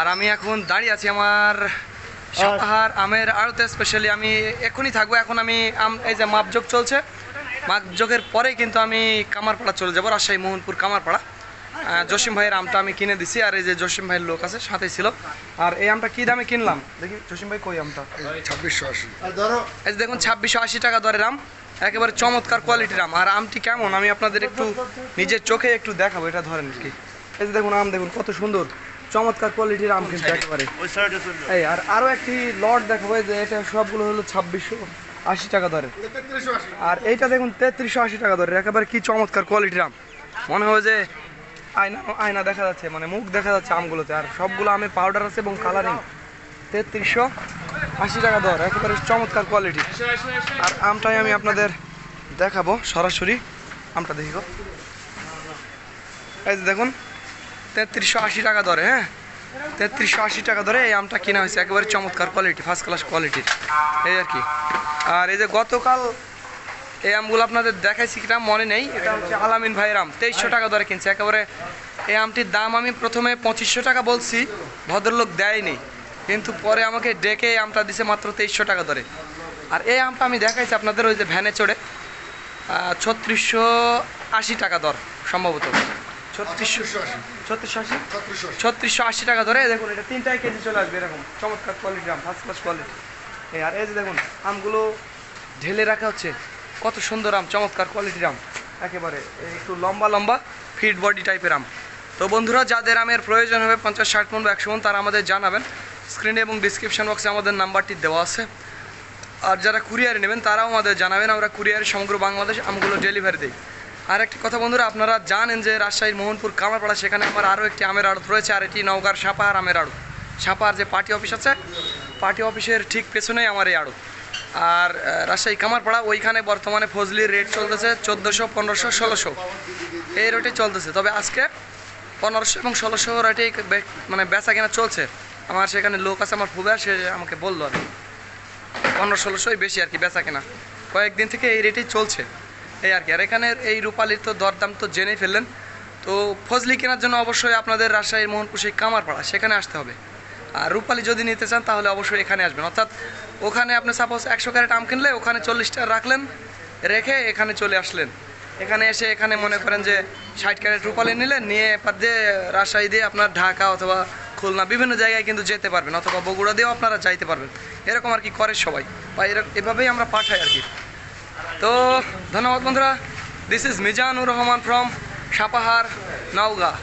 আর আমি এখন দাঁড়িয়ে আছি আমার সাপাহার আমের আড়তে স্পেশালি আমি এখনই থাকব। এখন আমি আম এই যে মাপযোগ চলছে। মাপযোগের পরেই কিন্তু আমি কামারপাড়া চলে যাব রাজশাহী মোহনপুর কামারপাড়া। জসিম ভাইয়ের আমটা আমি কিনে দিছি আর এই যে জসিম ভাইয়ের লোক আছে সাথে ছিল। আর এই আমটা কি দামে কিনলাম? দেখি জসিম ভাই কই আমটা? ছাব্বিশশো আশি। এই যে দেখুন ছাব্বিশশো আশি টাকা দরের আম একেবারে চমৎকার কোয়ালিটির আম। আর আমটি কেমন? আমি আপনাদের একটু নিজের চোখে একটু দেখাবো এটা ধরেন কি। এই যে দেখুন আম দেখুন কত সুন্দর। চমৎকার কোয়ালিটির আম কিন্তু একেবারে। এই আর আরও একটি লট দেখাবো এই যে এটা সবগুলো হলো ছাব্বিশশো আশি টাকা দরের। তেত্রিশশো আর এইটা দেখুন তেত্রিশশো আশি টাকা দরের। একেবারে কি চমৎকার কোয়ালিটির আম। মনে হয় যে আয়না আয়না দেখা যাচ্ছে মানে মুখ দেখা যাচ্ছে আমগুলোতে। আর সবগুলো আমের পাউডার আছে এবং কালারিং তেত্রিশশো আশি টাকা দর একেবারে চমৎকার কোয়ালিটি আর আমটাই আমি আপনাদের দেখাবো সরাসরি। আমটা দেখি গো। এই যে দেখুন তেত্রিশশো আশি টাকা দরে হ্যাঁ? তেত্রিশশো আশি টাকা ধরে এই আমটা কেনা হয়েছে, একেবারে চমৎকার কোয়ালিটি ফার্স্ট ক্লাস কোয়ালিটির এই আর কি। আর এই যে গতকাল এই আমগুলো আপনাদের দেখাইছি কিনা, মনে নেই। এটা হচ্ছে আলামিন ভাইয়ের আম, তেইশশো টাকা দরে কিনছে। একেবারে এই আমটির দাম আমি প্রথমে পঁচিশশো টাকা বলছি, ভদ্রলোক দেয়নি। কিন্তু পরে আমাকে ডেকে এই আমটা দিছে মাত্র তেইশশো টাকা দরে। আর এই আমটা আমি দেখাইছি আপনাদের ওই যে ভ্যানে চড়ে ছত্রিশশো আশি টাকা দর, সম্ভবত। ছত্রিশশো আশি। টাকা ধরে দেখুন এটা তিনটাই কেজি চলে আসবে এরকম। চমৎকার কোয়ালিটি আম ফার্স্ট ক্লাস কোয়ালিটি এই আর এই যে দেখুন আমগুলো ঢেলে রাখা হচ্ছে। কত সুন্দর আম চমৎকার কোয়ালিটির আম। একেবারে একটু লম্বা লম্বা ফিট বডি টাইপের আম। তো বন্ধুরা যাদের আমের প্রয়োজন হবে পঞ্চাশ ষাট মন বা একশো মন তারা আমাদের জানাবেন। স্ক্রিনে এবং ডিসক্রিপশন বক্সে আমাদের নাম্বারটি দেওয়া আছে। আর যারা কুরিয়ারে নেবেন তারাও আমাদের জানাবেন। আমরা কুরিয়ারে সমগ্র বাংলাদেশ আমগুলো ডেলিভারি দিই। আর একটি কথা বন্ধুরা, আপনারা জানেন যে রাজশাহীর মোহনপুর কামারপাড়া, সেখানে আমার আরও একটি আমের আড়ত রয়েছে, আর এটি নওগাঁর সাপাহার আমের আড়ত। সাপাহার যে পার্টি অফিস আছে, পার্টি অফিসের ঠিক পেছনেই আমার এই আড়ত। আর রাজশাহী কামারপাড়া, ওইখানে বর্তমানে ফজলির রেট চলতেছে চোদ্দোশো, পনেরোশো, ষোলোশো। এই রেটে চলতেছে। তবে আজকে পনেরোশো এবং ষোলোশো রেটে মানে বেচা কেনা চলছে। আমার সেখানে লোক আছে, আমার ফুবে, সে আমাকে বলল আর কি। পনেরো, ষোলোশোই বেশি আর কি বেচা কেনা। কয়েকদিন থেকে এই রেটেই চলছে। এই আর কি। আর এখানের এই রূপালির তো দরদাম তো জেনেই ফেললেন। তো ফজলি কেনার জন্য অবশ্যই আপনাদের রাজশাহীর মোহনপুর সেই কামারপাড়া, সেখানে আসতে হবে। আর রূপালি যদি নিতে চান তাহলে অবশ্যই এখানে আসবেন। অর্থাৎ ওখানে আপনি সাপোজ একশো ক্যারেট আম কিনলে ওখানে চল্লিশটা রাখলেন, রেখে এখানে চলে আসলেন। এখানে এসে এখানে মনে করেন যে ষাট ক্যারেট রূপালি নিলেন, নিয়ে এপার দিয়ে রাজশাহী দিয়ে আপনার ঢাকা অথবা খুলনা বিভিন্ন জায়গায় কিন্তু যেতে পারবেন, অথবা বগুড়া দিয়েও আপনারা যাইতে পারবেন। এরকম আর কি করে সবাই, বা এরকম এভাবেই আমরা পাঠাই আর কি। তো ধন্যবাদ বন্ধুরা। This is Mizanur Rahman from Sapahar Naogaon.